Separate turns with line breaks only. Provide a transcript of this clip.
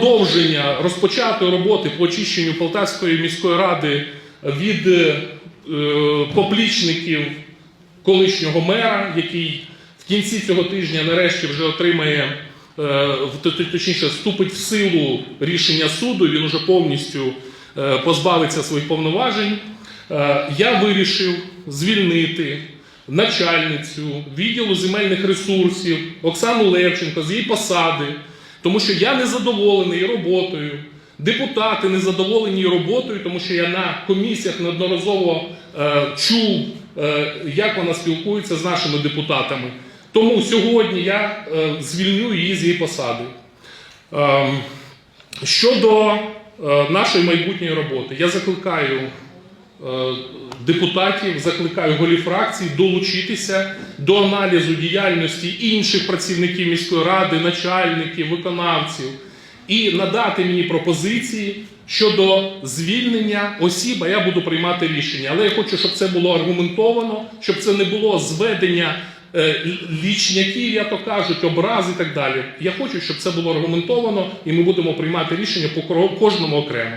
продовження розпочатої роботи по очищенню Полтавської міської ради від е, поплічників колишнього мера, який в кінці цього тижня нарешті вже отримає, е, точніше, вступить в силу рішення суду, він уже повністю е, позбавиться своїх повноважень. Е, Я вирішив звільнити начальницю відділу земельних ресурсів Оксану Левченко з її посади, тому що я не задоволений роботою. Депутати не задоволені роботою, тому що я на комісіях неодноразово е, чув, е, як вона спілкується з нашими депутатами. Тому сьогодні я е, звільню її з її посади. Ем, Щодо е, нашої майбутньої роботи, я закликаю е, депутатів, закликаю голів фракцій долучитися до аналізу діяльності інших працівників міської ради, начальників, виконавців і надати мені пропозиції щодо звільнення осіб, а я буду приймати рішення. Але я хочу, щоб це було аргументовано, щоб це не було зведення е, лічняків, я то кажуть, образ і так далі. Я хочу, щоб це було аргументовано, і ми будемо приймати рішення по кожному окремо.